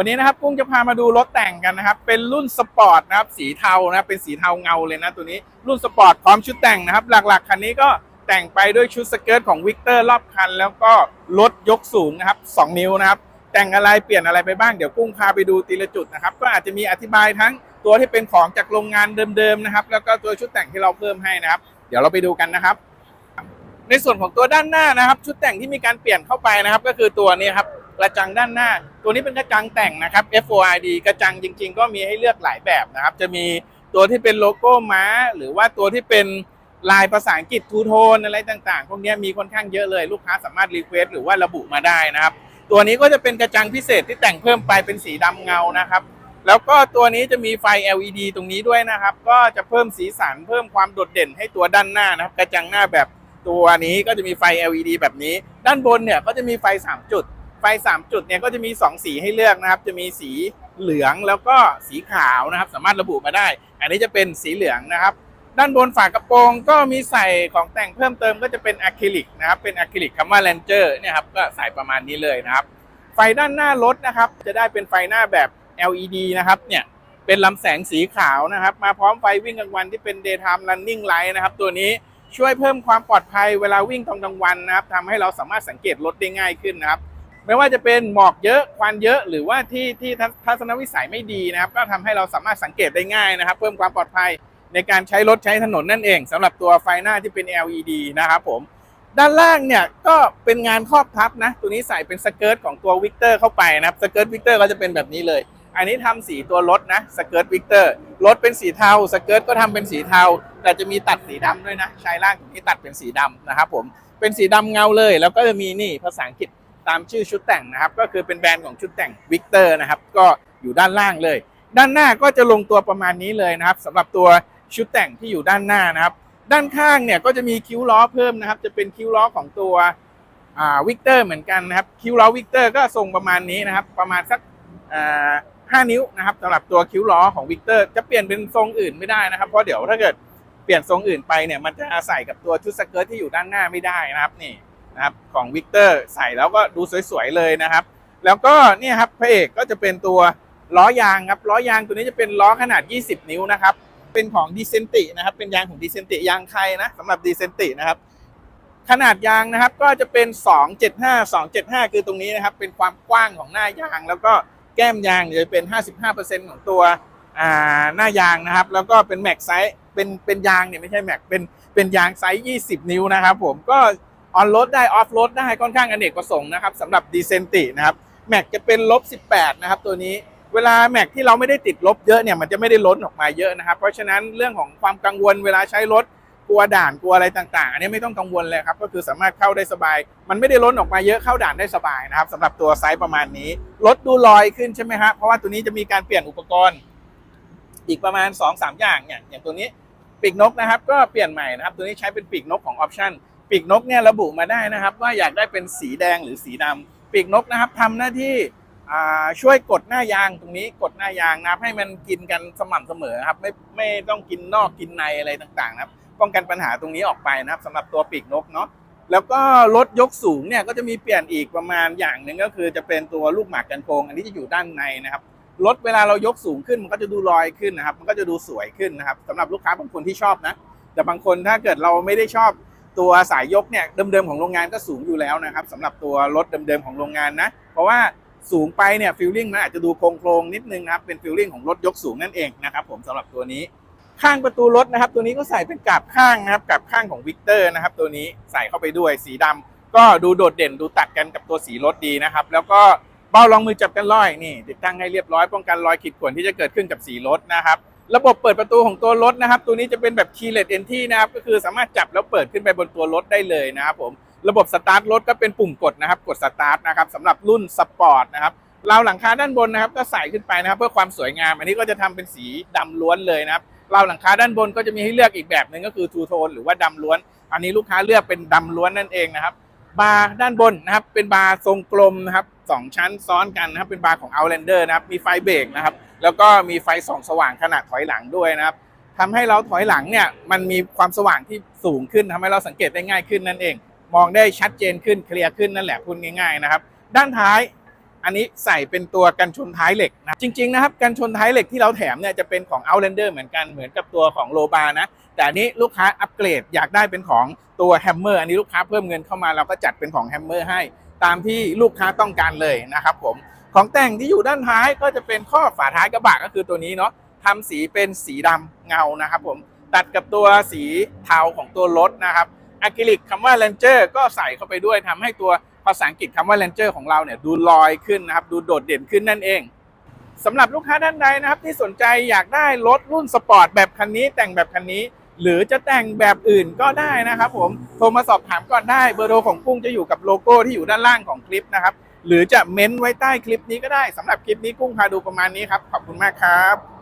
วันนี้นะครับกุ้งจะพามาดูรถแต่งกันนะครับ เป็นรุ่นสปอร์ตนะครับสีเทานะครับเป็นสีเทาเงาเลยนะตัวนี้รุ่นสปอร์ตพร้อมชุดแต่งนะครับ หลักๆคันนี้ก็แต่งไปด้วยชุดสเกิร์ตของวิกเตอร์รอบคัน แล้วก็รถยกสูงนะครับ 2 นิ้วนะครับ แต่งอะไรเปลี่ยนอะไรไปบ้างเดี๋ยวกุ้งพาไปดูทีละจุดนะครับ ก็อาจจะมีอธิบายทั้งตัวที่เป็นของจากโรงงานเดิมๆนะครับ แล้วก็ตัวชุดแต่งที่เราเพิ่มให้นะครับ เดี๋ยวเราไปดูกันนะครับ ในส่วนของตัวด้านหน้านะครับ ชุดแต่งที่มีการเปลี่ยนเข้าไปนะครับ ก็คือตัวนี้ครับ กระจังด้านหน้า ตัวนี้เป็นกระจังแต่งนะครับ FORD กระจังจริง ๆ ก็มีให้เลือกหลายแบบนะครับ จะมีตัวที่เป็นโลโก้ม้า หรือว่าตัวที่เป็นลายภาษาอังกฤษทูโทนอะไรต่างๆ พวกนี้มีค่อนข้างเยอะเลยลูกค้าสามารถรีเควสหรือว่าระบุมาได้นะครับ ตัวนี้ก็จะเป็นกระจังพิเศษที่แต่งเพิ่มไปเป็นสีดำเงานะครับแล้วก็ตัวนี้จะมีไฟ LED ตรงนี้ด้วยนะครับ ก็จะเพิ่มสีสันเพิ่มความโดดเด่นให้ตัวด้านหน้านะครับ กระจังหน้าแบบตัวนี้ก็จะมีไฟ LED แบบนี้ ด้านบนเนี่ยก็จะมีไฟ 3 จุด ไฟ 3 จุดเนี่ยก็จะมี 2 สีให้เลือกนะครับ จะมีสีเหลืองแล้วก็สีขาวนะครับ สามารถระบุมาได้ อันนี้จะเป็นสีเหลืองนะครับ ด้านบนฝากระโปรงก็มีใส่ของแต่งเพิ่มเติมก็จะเป็นอะคริลิกนะครับ เป็นอะคริลิกคำว่าแลนเจอร์เนี่ยครับก็ใส่ประมาณนี้เลยนะครับ ไฟด้านหน้ารถนะครับ จะได้เป็นไฟหน้าแบบ LED นะครับเนี่ยเป็นลำแสงสีขาวนะครับ มาพร้อมไฟวิ่งกลางวันที่เป็น daytime running light นะครับ ตัวนี้ช่วยเพิ่มความปลอดภัยเวลาวิ่งตอนกลางวันนะครับทำให้เราสามารถสังเกตรถได้ง่ายขึ้นนะครับ ไม่ว่าจะเป็นหมอกเยอะควันเยอะ หรือว่าที่ที่ทัศนวิสัยไม่ดีนะครับ ก็ทำให้เราสามารถสังเกตได้ง่ายนะครับ เพิ่มความปลอดภัยในการใช้รถใช้ถนนนั่นเองสำหรับตัวไฟหน้าที่เป็น LED นะครับผมด้านล่างเนี่ยก็เป็นงานครอบทับนะ ตัวนี้ใส่เป็นสเกิร์ตของตัววิกเตอร์เข้าไปนะครับสเกิร์ตวิกเตอร์ก็จะเป็นแบบนี้เลย อันนี้ทำสีตัวรถนะสเกิร์ตวิกเตอร์รถเป็นสีเทาสเกิร์ตก็ทำเป็นสีเทา แต่จะมีตัดสีดำด้วยนะชายล่างตรงนี้ตัดเป็นสีดำนะครับผมเป็นสีดำเงาเลย แล้วก็จะมีนี่ภาษาอังกฤษ ตามชื่อชุดแต่งนะครับ ก็คือเป็นแบรนด์ของชุดแต่งวิกเตอร์นะครับ ก็อยู่ด้านล่างเลย ด้านหน้าก็จะลงตัวประมาณนี้เลยนะครับสำหรับตัวชุดแต่งที่อยู่ด้านหน้านะครับ ด้านข้างเนี่ยก็จะมีคิ้วล้อเพิ่มนะครับ จะเป็นคิ้วล้อของตัววิกเตอร์เหมือนกันนะครับ คิ้วล้อวิกเตอร์ก็ทรงประมาณนี้นะครับ ประมาณสักห้านิ้วนะครับสำหรับตัวคิ้วล้อของวิกเตอร์จะเปลี่ยนเป็นทรงอื่นไม่ได้นะครับ เพราะเดี๋ยวถ้าเกิดเปลี่ยนทรงอื่นไปเนี่ยมันจะใส่กับตัวชุดสเกิร์ตที่อยู่ด้านหน้าไม่ได้นะครับนี่ นะครับของวิกเตอร์ใส่แล้วก็ดูสวยๆเลยนะครับ แล้วก็เนี่ยครับพระเอกก็จะเป็นตัวล้อยางครับล้อยางตัวนี้จะเป็นล้อขนาด 20 นิ้วนะครับ เป็นของดีเซนตินะครับ เป็นยางของดีเซนติยางไทยนะสำหรับดีเซนตินะครับ ขนาดยางนะครับก็จะเป็น 275 275 คือตรงนี้นะครับ เป็นความกว้างของหน้ายาง แล้วก็แก้มยางจะเป็น 55%ของตัวหน้ายางนะครับ แล้วก็เป็นแม็กไซส์เป็นเป็นยางเนี่ยไม่ใช่แม็กเป็นเป็นยางไซส์ 20 นิ้วนะครับ ผมก็ ออนโรดได้ออฟโรดได้ค่อนข้างอเนกประสงค์นะครับสำหรับดีเซนตินะครับแม็กจะเป็นลบ 18 นะครับตัวนี้เวลาแม็กที่เราไม่ได้ติดลบเยอะเนี่ยมันจะไม่ได้ล้นออกมาเยอะนะครับ เพราะฉะนั้นเรื่องของความกังวลเวลาใช้รถกลัวด่านกลัวอะไรต่างๆ อันนี้ไม่ต้องกังวลเลยครับก็คือสามารถเข้าได้สบาย มันไม่ได้ล้นออกมาเยอะเข้าด่านได้สบายนะครับสำหรับตัวไซส์ประมาณนี้รถดูลอยขึ้นใช่ไหมฮะเพราะว่าตัวนี้จะมีการเปลี่ยนอุปกรณ์ อีกประมาณ 2-3 อย่างเนี่ยอย่างตัวนี้ปีกนกนะครับก็เปลี่ยนใหม่นะครับตัวนี้ใช้เป็นปีกนกของออปชั่น ปีกนกเนี่ยระบุมาได้นะครับ ว่าอยากได้เป็นสีแดงหรือสีดำปีกนกนะครับทำหน้าที่ช่วยกดหน้ายางตรงนี้กดหน้ายางนะครับให้มันกินกันสม่ำเสมอครับไม่ไม่ต้องกินนอกกินในอะไรต่างๆนะครับป้องกันปัญหาตรงนี้ออกไปนะครับสำหรับตัวปีกนกเนาะแล้วก็รถยกสูงเนี่ยก็จะมีเปลี่ยนอีกประมาณอย่างหนึ่งก็คือจะเป็นตัวลูกหมากกันโกงอันนี้จะอยู่ด้านในนะครับรถเวลาเรายกสูงขึ้นมันก็จะดูลอยขึ้นนะครับ มันก็จะดูสวยขึ้นนะครับสำหรับลูกค้าบางคนที่ชอบนะ แต่บางคนถ้าเกิดเราไม่ได้ชอบ ตัวสายยกเนี่ยเดิมๆของโรงงานก็สูงอยู่แล้วนะครับสำหรับตัวรถเดิมๆของโรงงานนะ เพราะว่าสูงไปเนี่ยฟิลลิ่งมันอาจจะดูโครงๆนิดนึงนะครับเป็นฟิลลิ่งของรถยกสูงนั่นเองนะครับผมสำหรับตัวนี้ข้างประตูรถนะครับ ตัวนี้ก็ใส่เป็นกาบข้างนะครับกาบข้างของวิกเตอร์นะครับ ตัวนี้ใส่เข้าไปด้วยสีดำก็ดูโดดเด่นดูตัดกันกับตัวสีรถดีนะครับ แล้วก็เบ้ารองมือจับกันร้อยนี่ ติดตั้งให้เรียบร้อยป้องกันรอยขีดข่วนที่จะเกิดขึ้นกับสีรถนะครับ ระบบเปิดประตูของตัวรถนะครับ ตัวนี้จะเป็นแบบ keyless entry นะครับ ก็คือสามารถจับแล้วเปิดขึ้นไปบนตัวรถได้เลยนะครับผม ระบบสตาร์ทรถก็เป็นปุ่มกดนะครับ กดสตาร์ทนะครับสำหรับรุ่นสปอร์ตนะครับราวหลังคาด้านบนนะครับ ก็ใส่ขึ้นไปนะครับ เพื่อความสวยงาม อันนี้ก็จะทำเป็นสีดำล้วนเลยนะครับราวหลังคาด้านบนก็จะมีให้เลือกอีกแบบหนึ่งก็คือทูโทนหรือว่าดำล้วน อันนี้ลูกค้าเลือกเป็นดำล้วนนั่นเองนะครับ บาร์ด้านบนนะครับ เป็นบาร์ทรงกลมนะครับสองชั้นซ้อนกันนะครับ เป็นบาร์ของ Outlander นะครับ มีไฟเบรกนะครับ แล้วก็มีไฟส่องสว่างขนาดถอยหลังด้วยนะครับทำให้เราถอยหลังเนี่ยมันมีความสว่างที่สูงขึ้นทำให้เราสังเกตได้ง่ายขึ้นนั่นเอง มองได้ชัดเจนขึ้นเคลียร์ขึ้นนั่นแหละพูดง่ายๆนะครับ ด้านท้ายอันนี้ใส่เป็นตัวกันชนท้ายเหล็กนะจริงๆนะครับกันชนท้ายเหล็กที่เราแถมเนี่ยจะเป็นของ Outlander เหมือนกันเหมือนกับตัวของโลบานะ แต่อันนี้ลูกค้าอัปเกรดอยากได้เป็นของตัวแฮมเมอร์อันนี้ลูกค้าเพิ่มเงินเข้ามาเราก็จัดเป็นของแฮมเมอร์ให้ ตามที่ลูกค้าต้องการเลยนะครับผม ของแต่งที่อยู่ด้านท้ายก็จะเป็นข้อฝาท้ายกระบะก็คือตัวนี้เนาะทำสีเป็นสีดำเงานะครับผมตัดกับตัวสีเทาของตัวรถนะครับอะคริลิกคำว่า Ranger ก็ใส่เข้าไปด้วยทำให้ตัวภาษาอังกฤษคำว่า Ranger ของเราเนี่ยดูลอยขึ้นนะครับ ดูโดดเด่นขึ้นนั่นเองสำหรับลูกค้าท่านใดนะครับ ที่สนใจอยากได้รถรุ่นสปอร์ตแบบคันนี้ แต่งแบบคันนี้ หรือจะแต่งแบบอื่นก็ได้นะครับผมโทรมาสอบถามก่อนได้เบอร์โทรของกุ้งจะอยู่กับโลโก้ที่อยู่ด้านล่างของคลิปนะครับ หรือจะเม้นไว้ใต้คลิปนี้ก็ได้สำหรับคลิปนี้กุ้งพาดูประมาณนี้ครับ ขอบคุณมากครับ